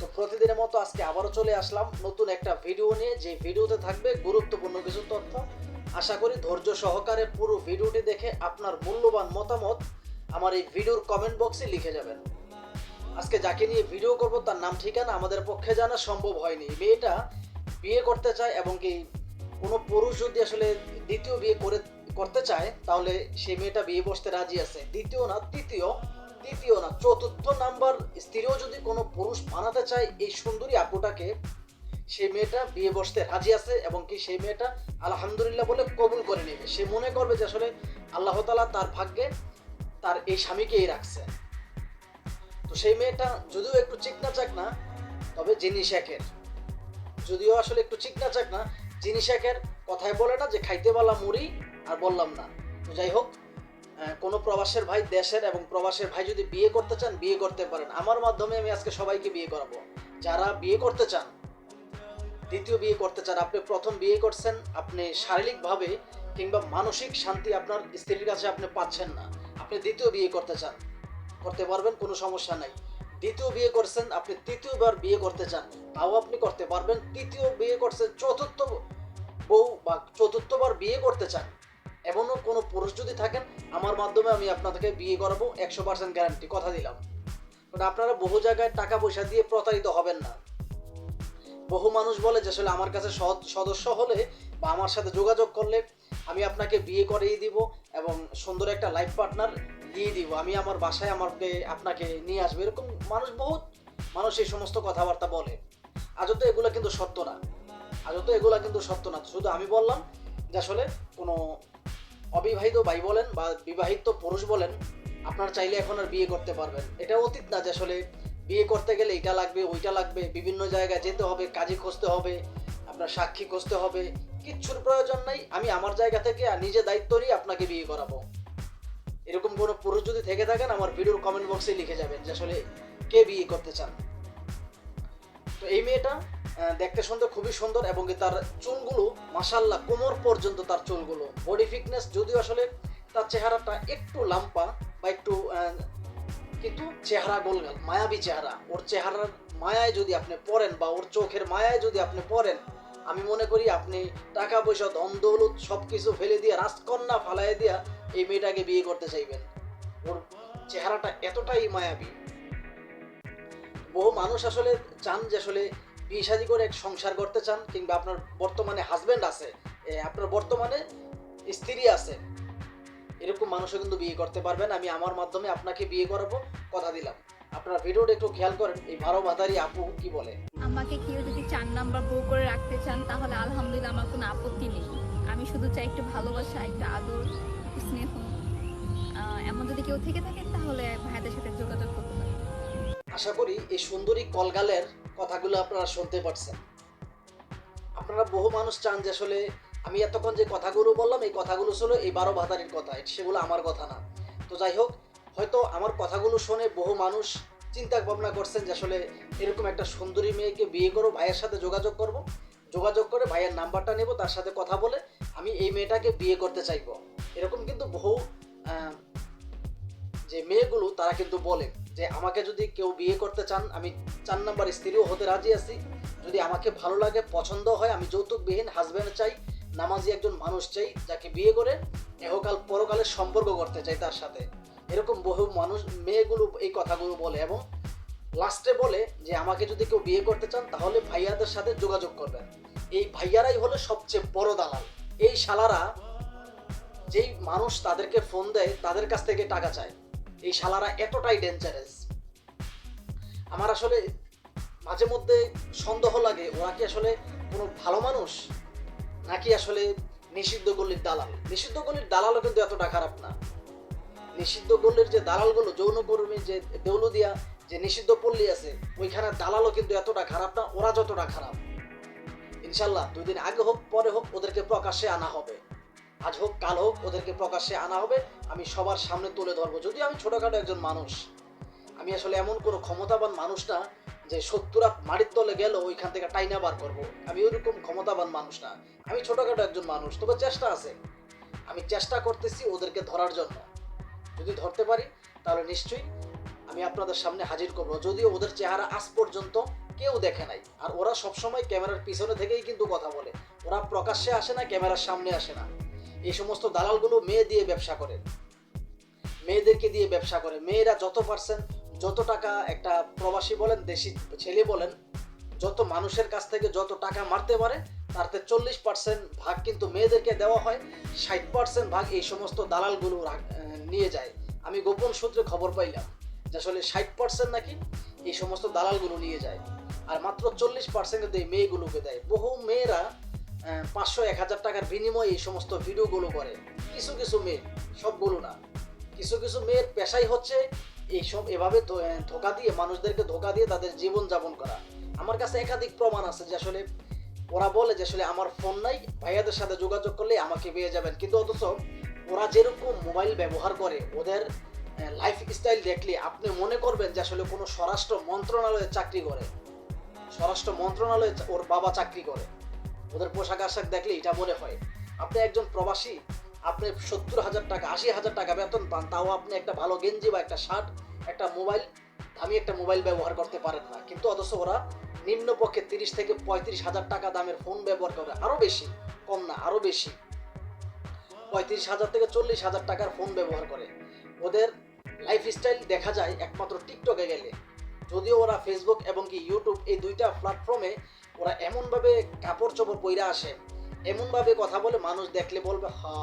তো প্রতিদিনের মতো আজকে আবারও চলে আসলাম নতুন একটা ভিডিও নিয়ে। যে ভিডিওতে থাকবে গুরুত্বপূর্ণ কিছু তথ্য। আশা করি ধৈর্য সহকারে পুরো ভিডিওটি দেখে আপনার মূল্যবান মতামত আমার এই ভিডিওর কমেন্ট বক্সে লিখে যাবেন। আজকে যাকে নিয়ে ভিডিও করব তার নাম ঠিকানা আমাদের পক্ষে জানা সম্ভব হয়নি। মেয়েটা বিয়ে করতে চায় এবং কি কোনো পুরুষ যদি আসলে দ্বিতীয় বিয়ে করে, করতে চায়, তাহলে সেই মেয়েটা বিয়ে বসতে রাজি আছে। দ্বিতীয় না, তৃতীয় তৃতীয় না চতুর্থ নাম্বার, স্ত্রীও যদি কোনো পুরুষ বানাতে চায় এই সুন্দরী আপুটাকে সেই মেয়েটা বিয়ে বসতে রাজি আছে এবং কি সেই মেয়েটা আলহামদুলিল্লাহ বলে কবুল করে নেবে। সে মনে করবে যে আসলে আল্লাহ তালা তার ভাগ্যে তার এই স্বামীকেই রাখছে। তো সেই মেয়েটা যদিও একটু চিকনা চাকনা, তবে জিনিস একের যদিও আসলে একটু চিকনা চাকনা জিনিস একের কথায় বলে না যে খাইতে বলা মুড়ি আর বললাম না। তো যাই হোক কোনো প্রবাসের ভাই দেশের এবং প্রবাসের ভাই যদি বিয়ে করতে চান, বিয়ে করতে পারেন। আমার মাধ্যমে আমি আজকে সবাইকে বিয়ে করাবো। যারা বিয়ে করতে চান, দ্বিতীয় বিয়ে করতে চান, আপনি প্রথম বিয়ে করছেন, আপনি শারীরিকভাবে কিংবা মানসিক শান্তি আপনার স্ত্রীর কাছে আপনি পাচ্ছেন না, আপনি দ্বিতীয় বিয়ে করতে চান, করতে পারবেন, কোনো সমস্যা নাই। দ্বিতীয় বিয়ে করছেন, আপনি তৃতীয়বার বিয়ে করতে চান, তাও আপনি করতে পারবেন। তৃতীয় বিয়ে করছেন, চতুর্থ বউ বা চতুর্থবার বিয়ে করতে চান এমনও কোনো পুরুষ যদি থাকেন, আমার মাধ্যমে আমি আপনাদেরকে বিয়ে করাবো, একশো পার্সেন্ট গ্যারান্টি কথা দিলাম। কারণ আপনারা বহু জায়গায় টাকা পয়সা দিয়ে প্রতারিত হবেন না। বহু মানুষ বলে যে, আসলে আমার কাছে সদ- সদস্য হলে বা আমার সাথে যোগাযোগ করলে আমি আপনাকে বিয়ে করিয়ে দিব এবং সুন্দর একটা লাইফ পার্টনার দিয়ে দিব। আমি আমার বাসায় আমাকে, আপনাকে নিয়ে আসব। এরকম মানুষ বহুত। মানুষ এই সমস্ত কথাবার্তা বলে। আজও তো এগুলো কিন্তু সত্য না। আজও তো এগুলো কিন্তু সত্য না। শুধু আমি বললাম যে, আসলে কোনো অবিবাহিত ভাই বলেন বা বিবাহিত পুরুষ বলেন, আপনার চাইলে এখন আর বিয়ে করতে পারবেন। এটা অতীত না যে আসলে বিয়ে করতে গেলে এটা লাগবে, ওইটা লাগবে, বিভিন্ন জায়গায় যেতে হবে, কাজে খুঁজতে হবে, আপনার সাক্ষী খুঁজতে হবে, কিচ্ছুর প্রয়োজন নাই, আমি আমার জায়গা থেকে আর নিজে দায়িত্ব নিয়ে আপনাকে বিয়ে করাবো। এরকম কোনো পুরুষ যদি থেকে থাকেন, আমার ভিডিওর কমেন্ট বক্সে লিখে যাবেন যে আসলে কে বিয়ে করতে চান। তো এই মেয়েটা দেখতে সুন্দর, খুবই সুন্দর এবং তার চুলগুলো মাসাল্লাহ কোমর পর্যন্ত তার চুলগুলো। বডি ফিটনেস যদিও আসলে তার চেহারাটা একটু লাম্পা বা একটু কিন্তু চেহারা গোলগাল, মায়াবী চেহারা। ওর চেহারার মায়ায় যদি আপনি পড়েন বা ওর চোখের মায়ায় যদি আপনি পড়েন, আমি মনে করি আপনি টাকা পয়সা ধন দৌলত সব কিছু ফেলে দিয়ে, রাজকন্যা ফালাই দিয়া এই মেয়েটাকে বিয়ে করতে চাইবেন। ওর চেহারাটা এতটাই মায়াবী। বহু মানুষ আসলে চান যে আসলে বিয়ে শাদী করে এক সংসার করতে চান কিংবা আপনার বর্তমানে হাজবেন্ড আছে আপনার বর্তমানে স্ত্রী আছে এরকম মানুষও কিন্তু বিয়ে করতে পারবেন। আমি আমার মাধ্যমে আপনাকে বিয়ে করাবো কথা দিলাম। আপনার ভিডিওটা একটু খেয়াল করেন এই বারো বাদারি আপু কি বলে? আমাকে কেউ যদি চার নাম্বার বউ করে রাখতে চান তাহলে আলহামদুলিল্লাহ আমার কোনো আপত্তি নেই। আমি শুধু চাই একটু ভালোবাসা একটু আদর স্নেহ। এমন যদি কেউ থেকে থাকেন তাহলে ভাইদের সাথে যোগাযোগ করতে পারেন। আশা করি এই সুন্দরী কলগালের কথাগুলো আপনারা শুনতে পারছেন। আপনারা বহু মানুষ চান যে আসলে আমি এতক্ষণ যে কথাগুলো বললাম, এই কথাগুলো ছিল এই বারো ভাতারির কথা সেগুলো আমার কথা না। তো যাই হোক, হয়তো আমার কথাগুলো শুনে বহু মানুষ চিন্তা ভাবনা করছেন যে আসলে এরকম একটা সুন্দরী মেয়েকে বিয়ে করো ভাইয়ের সাথে যোগাযোগ করব। যোগাযোগ করে ভাইয়ের নাম্বারটা নেব, তার সাথে কথা বলে আমি এই মেয়েটাকে বিয়ে করতে চাইব। এরকম কিন্তু বহু যে মেয়েগুলো, তারা কিন্তু বলে যে, আমাকে যদি কেউ বিয়ে করতে চান, আমি চার নাম্বার স্ত্রীও হতে রাজি আছি। যদি আমাকে ভালো লাগে, পছন্দ হয়, আমি যৌতুকবিহীন হাজব্যান্ড চাই, নামাজি একজন মানুষ চাই, যাকে বিয়ে করে এহকাল পরকালের সম্পর্ক করতে চাই তার সাথে। এরকম বহু মানুষ, মেয়েগুলো এই কথাগুলো বলে এবং লাস্টে বলে যে, আমাকে যদি কেউ বিয়ে করতে চান, তাহলে ভাইয়াদের সাথে যোগাযোগ করবেন। এই ভাইয়ারাই হলো সবচেয়ে বড় দালাল। এই শালারা যেই মানুষ তাদেরকে ফোন দেয়, তাদের কাছ থেকে টাকা চায়। এই শালারা এতটাই ডেঞ্জারাস আমার আসলে মাঝে মধ্যে সন্দেহ লাগে, ওরা কি আসলে কোনো ভালো মানুষ? নাকি আসলে নিষিদ্ধ গলির দালাল? নিষিদ্ধ গলির দালালও কিন্তু এতটা খারাপ না। নিষিদ্ধ গলির যে দালালগুলো যৌনকর্মী যে দেউলুদিয়া যে নিষিদ্ধ পল্লী আছে, ওইখানে দালালও কিন্তু এতটা খারাপ না, ওরা যতটা খারাপ। ইনশাল্লাহ দুই দিন আগে হোক, পরে হোক, ওদেরকে প্রকাশ্যে আনা হবে। আজ হোক, কাল হোক, ওদেরকে প্রকাশ্যে আনা হবে। আমি সবার সামনে তুলে ধরবো। যদি আমি ছোটখাটো একজন মানুষ, আমি আসলে এমন কোনো ক্ষমতাবান মানুষ না যে সত্তরাত মাটির তলে গেল ওইখান থেকে টাইনা বার করব। আমি ওইরকম ক্ষমতাবান মানুষ না। আমি ছোটখাটো একজন মানুষ, তবে চেষ্টা আছে। আমি চেষ্টা করতেছি ওদেরকে ধরার জন্য। যদি ধরতে পারি, তাহলে নিশ্চয়ই আমি আপনাদের সামনে হাজির করব। যদিও ওদের চেহারা আজ পর্যন্ত কেউ দেখে নাই। আর ওরা সবসময় ক্যামেরার পিছনে থেকেই কিন্তু কথা বলে। ওরা প্রকাশ্যে আসে না, ক্যামেরার সামনে আসে না। এই সমস্ত দালালগুলো মেয়ে দিয়ে ব্যবসা করে। মেয়েদেরকে দিয়ে ব্যবসা করে। মেয়েরা যত পার্সেন্ট যত টাকা একটা প্রবাসী বলেন, দেশি ছেলে বলেন, যত মানুষের কাছ থেকে যত টাকা মারতে পারে থেকে চল্লিশ পার্সেন্ট ভাগ কিন্তু মেয়েদেরকে দেওয়া হয়, ষাট পার্সেন্ট ভাগ এই সমস্ত দালালগুলো নিয়ে যায়। আমি গোপন সূত্রে খবর পাইলাম যে আসলে ষাট পার্সেন্ট নাকি এই সমস্ত দালালগুলো নিয়ে যায়। আর মাত্র চল্লিশ পার্সেন্ট এই মেয়েগুলোকে দেয়। বহু মেয়েরা পাঁচশো, এক হাজার টাকার বিনিময়ে এই সমস্ত ভিডিওগুলো করে। কিছু কিছু মেয়ে সবগুলো না। কিছু কিছু মেয়ের পেশাই হচ্ছে এইসব এভাবে ধোকা দিয়ে, মানুষদেরকে ধোকা দিয়ে তাদের জীবন যাপন করা। আমার কাছে একাধিক প্রমাণ আছে যে আসলে ওরা বলে যে আসলে আমার ফোন নাই, ভাইয়াদের সাথে যোগাযোগ করলে আমাকে পেয়ে যাবেন। কিন্তু অথচ ওরা যেরকম মোবাইল ব্যবহার করে, ওদের লাইফ স্টাইল দেখলে আপনি মনে করবেন যে আসলে কোনো স্বরাষ্ট্র মন্ত্রণালয়ে চাকরি করে। স্বরাষ্ট্র মন্ত্রণালয়ে ওর বাবা চাকরি করে। ওদের পোশাক আশাক দেখলে এটা মনে হয়। আপনি একজন প্রবাসী, আপনি সত্তর হাজার টাকা, আশি হাজার টাকা বেতন পান, তাও আপনি একটা ভালো গেঞ্জি বা একটা শার্ট, একটা মোবাইল, দামি একটা মোবাইল ব্যবহার করতে পারেন না। কিন্তু অথচ ওরা নিম্নপক্ষে তিরিশ থেকে পঁয়ত্রিশ হাজার টাকা দামের ফোন ব্যবহার করে। আরও বেশি, কম না আরও বেশি। পঁয়ত্রিশ হাজার থেকে চল্লিশ হাজার টাকার ফোন ব্যবহার করে। ওদের লাইফ স্টাইল দেখা যায় একমাত্র টিকটকে গেলে। যদিও ওরা ফেসবুক এবং কি ইউটিউব এই দুইটা প্ল্যাটফর্মে ওরা এমনভাবে কাপড় চোপড় পইরা আসে, এমনভাবে কথা বলে মানুষ দেখলে বলবে, হা,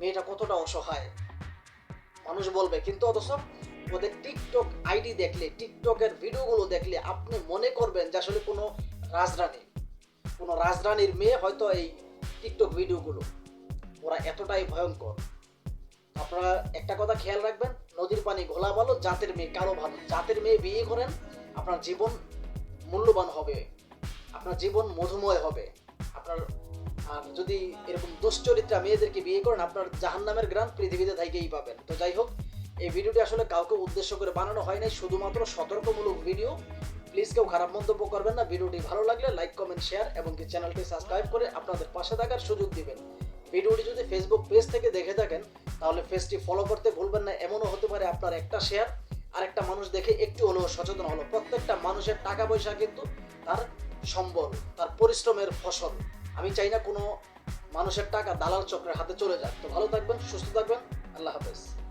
মেয়েটা কতটা অসহায়। মানুষ বলবে, কিন্তু অথচ ওদের টিকটক আইডি দেখলে, টিকটকের ভিডিওগুলো দেখলে আপনি মনে করবেন যে আসলে কোনো রাজরানী, কোনো রাজরানীর মেয়ে হয়তো এই টিকটক ভিডিওগুলো। ওরা এতটাই ভয়ঙ্কর। আপনারা একটা কথা খেয়াল রাখবেন, নদীর পানি ঘোলা ভালো, জাতের মেয়ে কালো ভালো। জাতের মেয়ে বিয়ে করেন, আপনার জীবন মূল্যবান হবে। আপনার জীবন মধুময় হবে। আপনার, আর যদি এরকম দুশ্চরিত্রা মেয়েদেরকে বিয়ে করেন, আপনার জাহান্নামের গ্রাম পৃথিবীতে থাকেই পাবেন। তো যাই হোক, এই ভিডিওটি আসলে কাউকে উদ্দেশ্য করে বানানো হয় নাই, শুধুমাত্র সতর্কমূলক ভিডিও। প্লিজ কেউ খারাপ মন্তব্য করবেন না, ভিডিওটি ভালো লাগলে লাইক, কমেন্ট, শেয়ার এবং কি চ্যানেলটি সাবস্ক্রাইব করে আপনাদের পাশে থাকার সুযোগ দিবেন। ভিডিওটি যদি ফেসবুক পেজ থেকে দেখে থাকেন, তাহলে পেজটি ফলো করতে ভুলবেন না, এমনও হতে পারে আপনার একটা শেয়ার আরেকটা মানুষ দেখে একটু হলেও সচেতন হলো। প্রত্যেকটা মানুষের টাকা পয়সা কিন্তু তার সম্বল, তার পরিশ্রমের ফসল। আমি চাই না কোনো মানুষের টাকা দালাল চক্রের হাতে চলে যাক। তো ভালো থাকবেন, সুস্থ থাকবেন। আল্লাহ হাফেজ।